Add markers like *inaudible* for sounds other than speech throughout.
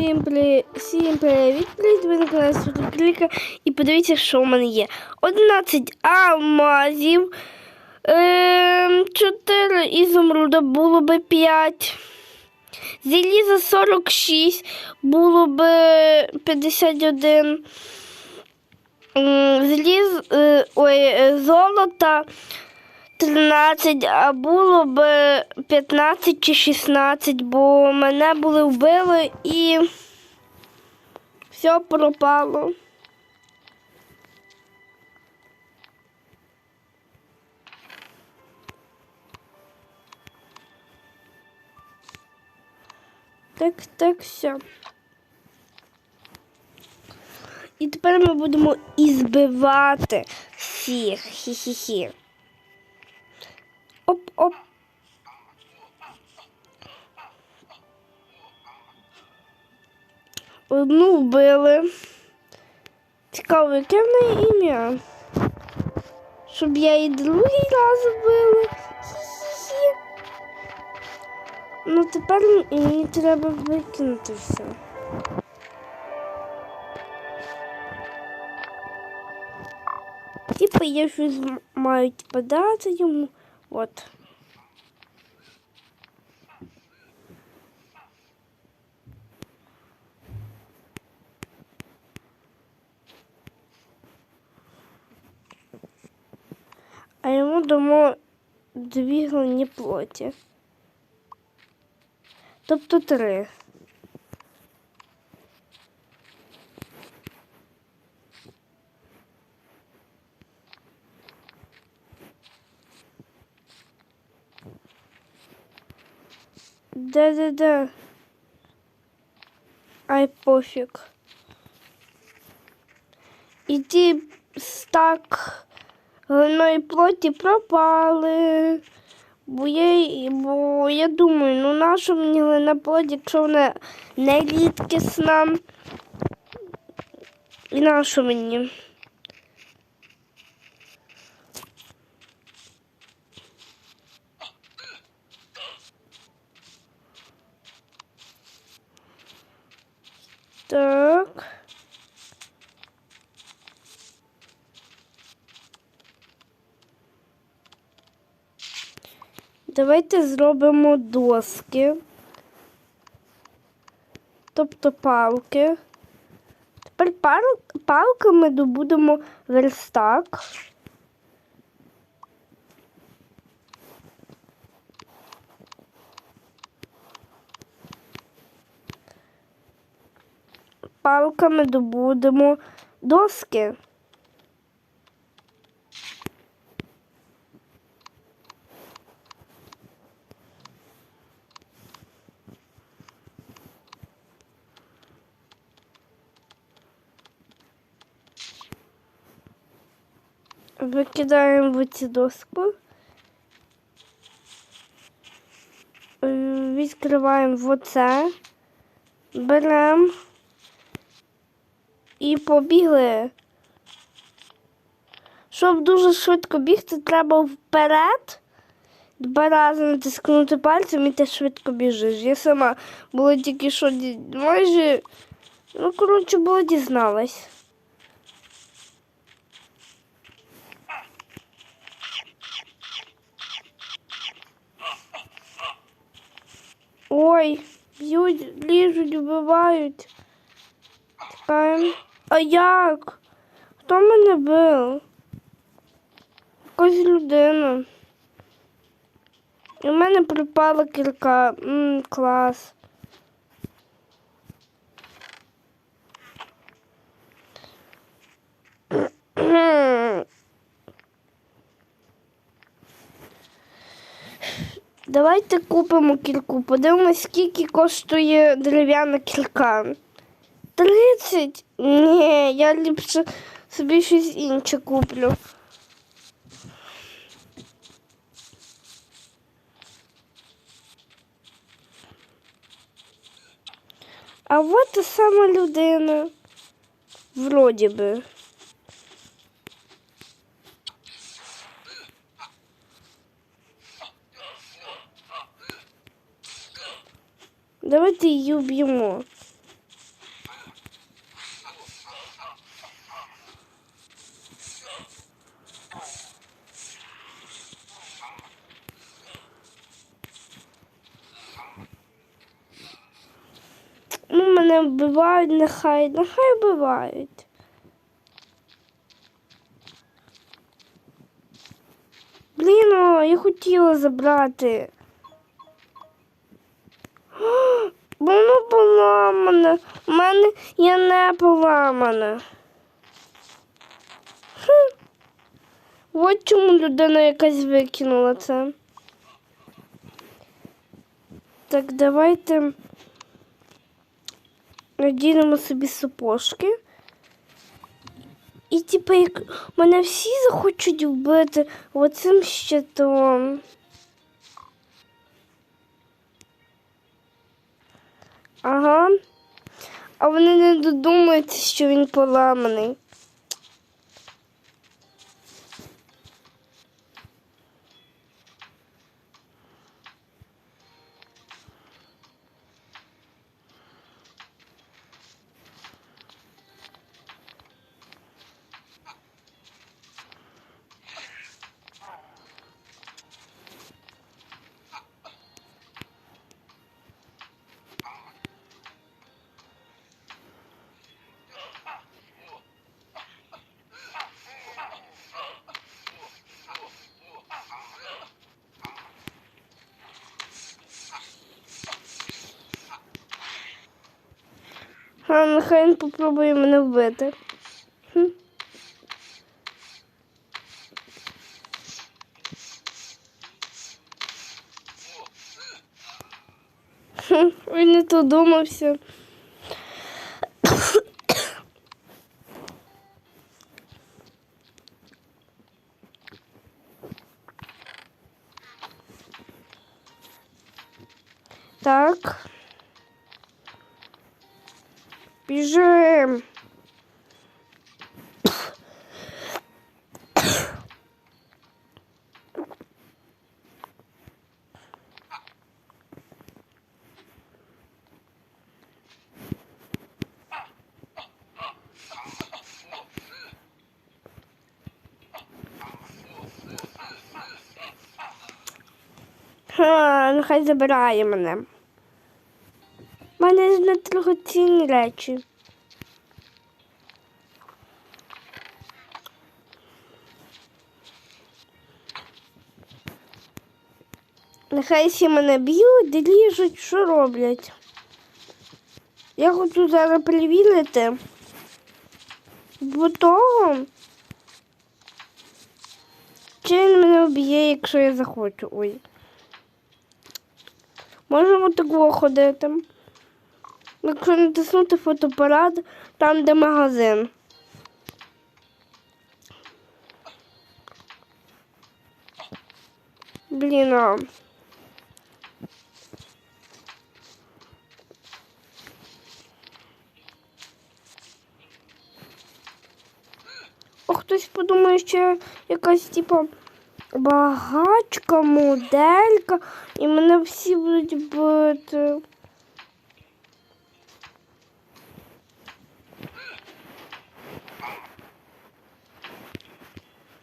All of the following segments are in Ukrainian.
Всім, при... Всім привіт, привіт, ви на Суперкліка. І подивіться, що в мене є. 11 алмазів, ем, 4 ізумруда, було би 5. Зеліза 46, було би 51. М, Зеліз, е, ой, е, золота 13, а було б 15 чи 16, бо мене були вбили і все пропало. Так, так, все. І тепер ми будемо ізбивати всіх. Хі-хі-хі. Оп-оп. Одну вбили. Цікаво, яке в неї ім'я? Щоб я її другий раз вбила. Хі-хі-хі. Ну тепер мені треба викинути все. Типа я щось маю типа дати йому. От. А йому дамо дві глині плоті. Тобто три. Да-да-да. Ай, пофіг. І ті стак глиної плоті пропали. Бо я, бо я думаю, ну нащо мені глина плоть, якщо вона не рідкісна. І нащо мені? Так. Давайте зробимо доски. Тобто палки. Тепер пал... палками добудемо верстак. Палками добудемо доски. Викидаємо в цю доску. Е, Відкриваємо в оце. Беремо і побігли. Щоб дуже швидко бігти, треба вперед. Два рази натискнути пальцем і ти швидко біжиш. Я сама була тільки що майже, ну, коротше, була дізналась. Ой, б'ють, ліжуть, вбивають. Чекаємо. А як? Хто мене бив? Якась людина. В мене припала кірка. М, клас. Давайте купимо кільку. Подивимось, скільки коштує дерев'яна кілька. Тридцять? Ні, я ліпше собі щось інше куплю. А от та сама людина. Вроді би. Давайте її вб'ємо. мене вбивають, нехай, нехай вбивають. Блін, о, я хотіла забрати. *gasps* Воно поламане. У мене я не поламана. Хм. От чому людина якась викинула це. Так, давайте надінемо собі сапожки. І типу, як мене всі захочуть вбити оцим щитом. Ага. А вони не додумаються, що він поламаний. А нехай він попробує мене вбити. Хм. Він не додумався. Так. Ха, нехай забирає мене. У мене ж не дорогоцінні речі. Нехай всі мене б'ють, ріжуть, що роблять. Я хочу зараз перевірити. Бо того, чи він мене вб'є, якщо я захочу. Ой. Можемо такого ходити. Якщо натиснути фотоапарат, там де магазин. Блін, а. О, хтось подумає, що якась, типа, багачка, моделька, і мене всі будуть бити.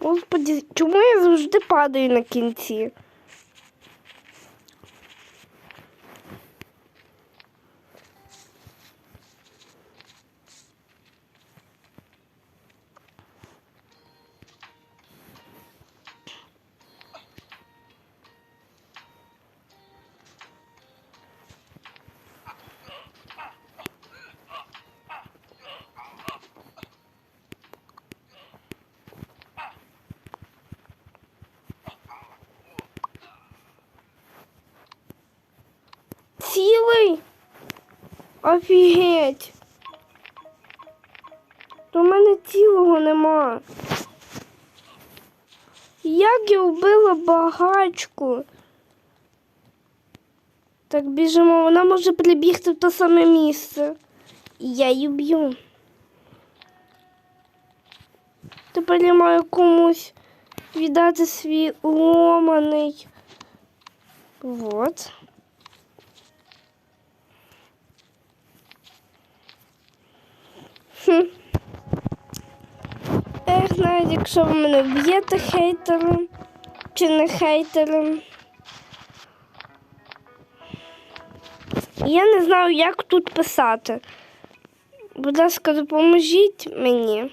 Господи, чому я завжди падаю на кінці? Цілий? Офігеть. То в мене цілого нема. Як я вбила багачку? Так біжимо, вона може прибігти в те саме місце. І я її б'ю. Тепер я маю комусь віддати свій ломаний. Вот. Ех, навіть якщо ви мене б'єте хейтером чи не хейтером. Я не знаю, як тут писати. Будь ласка, допоможіть мені.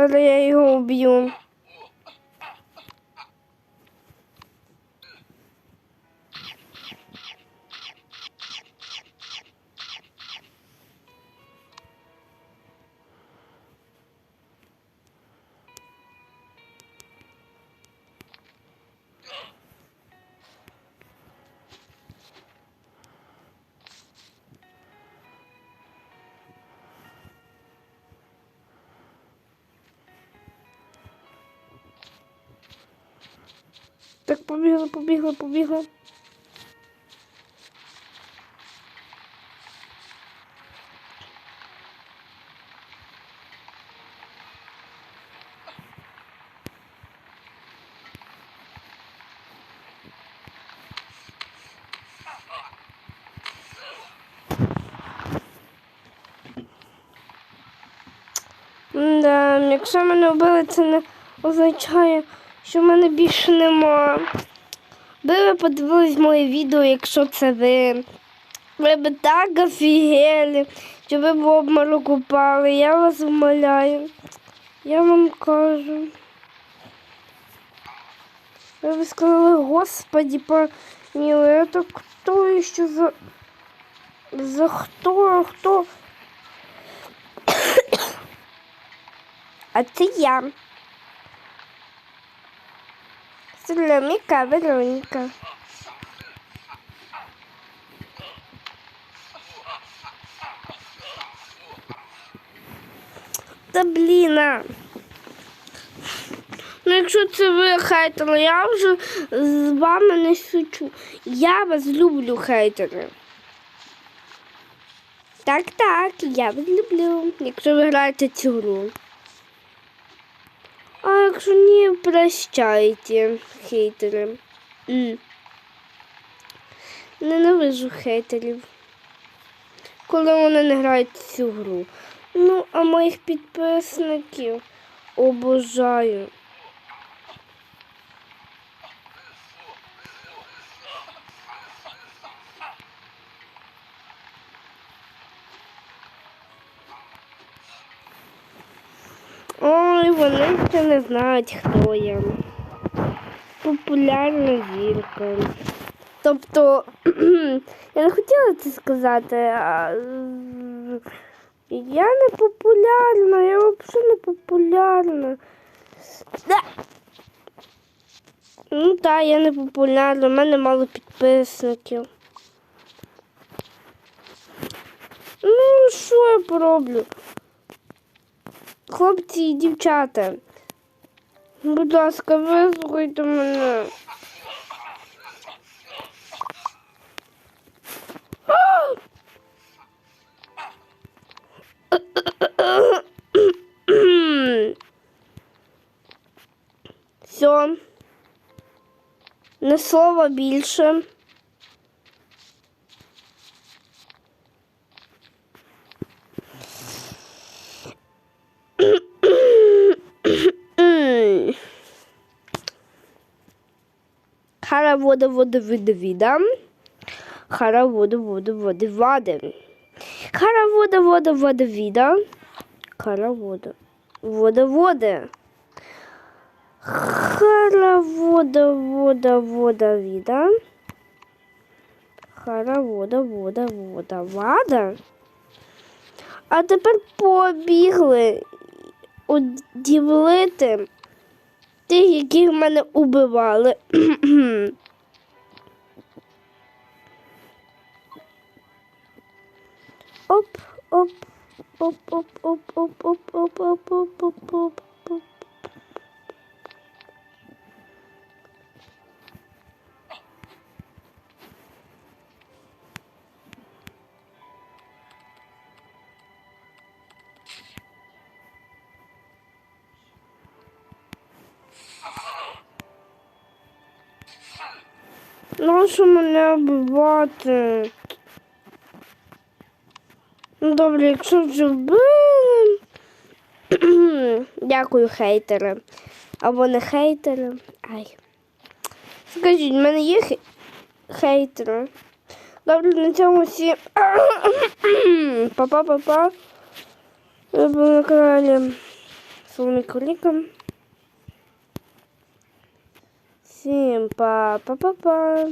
Але я його вб'ю. Так, побігла, побігла, побігла. Да, якщо мене вбили, це не означає, що в мене більше нема. Ви би подивились моє відео, якщо це ви. Ви б так офігели, що ви в обморок упали. Я вас умоляю. Я вам кажу. Ви б сказали, господи, помилуй, это кто еще за... За хто, хто? *coughs* А це я. Соломіка Вероніка. Та блін. Ну, якщо це ви хейтери, я вже з вами не шучу. Я вас люблю, хейтери. Так, так, я вас люблю, якщо ви граєте цю гру. Якщо ні, прощайте, хейтери. М. Ненавижу хейтерів. Коли вони не грають цю гру. Ну, а моїх підписників обожаю. Ой, вони ще не знають, хто я. Популярна зірка. Тобто, *clears throat* я не хотіла це сказати, а я не популярна, я взагалі не популярна. Да. Ну так, я не популярна, в мене мало підписників. Ну, що я пороблю? Хлопці і дівчата. Будь ласка, вислухайте мене. Все. Не слова більше. Хара вода, вода, вида, вида. Хара вода, вода, вода, вода. Хара вода, вода, вода, вида. Хара вода. Вода, вода. Хара вода, вода, вода, вида. Хара вода, вода, вода, вода. А тепер побігли удивити тих, яких мене убивали. Оп, оп, оп, оп, оп, оп, оп, оп, оп, оп, оп, оп, оп. Нащо мене вбивати? Добре, якщо вже вбили. *clears throat* Дякую, хейтери. Або не хейтери. Ай. Скажіть, в мене є хе- хейтери. Добре, на цьому всі. *clears throat* Па-па-па-па. Ви були на каналі Соломі Куліка. Всім па-па-па-па.